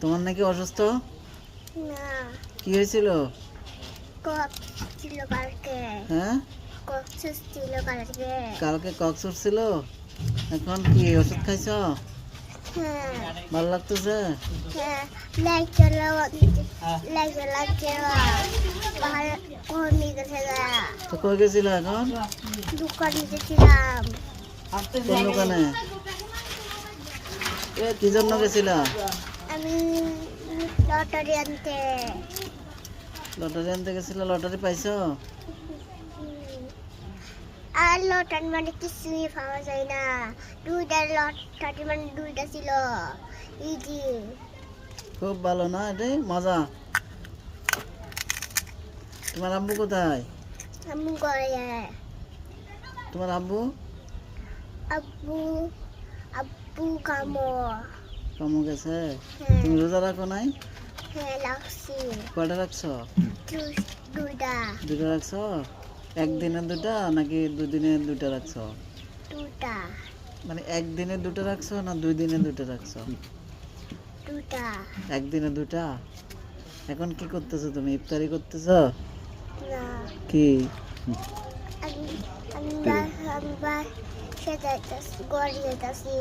তোমার নাকি অসুস্থ? না। কি হয়েছিল? কালকে। হ্যাঁ? কালকে। কালকে ছিল এখন কি ওষুধ খাইছ? হ্যাঁ। ভালো লাগতেছে? হ্যাঁ। ভালো গা তো কই গেছিল এখন? দোকানে গেছিলাম। কোন দোকানে? কি জন্য গেছিল? আমি লটারি আনতে। লটারি আনতে গেছিল লটারি পাইছো। আর লটারি মানে কিছুই পাওয়া যায় না। দুইটা লটারি মানে দুইটা ছিল। ইজি। খুব ভালো না এটাই মজা। তোমার আব্বু কোথায়? আমি করে তোমার আব্বু? আব্বু আব্বু কামো কামু গেছে? হ্যাঁ। তুমি রোজা রাখো নাই? হ্যাঁ কয়টা রাখছো? দুইটা। দুটা রাখছো? একদিনে দুটা নাকি দুদিনে দুটা রাখছো? দুটা মানে একদিনে দুটো রাখছো না দুই দিনে দুটো রাখছো? দুটা একদিনে দুটা এখন কি করতেছো তুমি? ইফতারি করতেছো? না। কি? আমি আমি বা আমি বা সে যাইতাছি গড় যাইতাছি।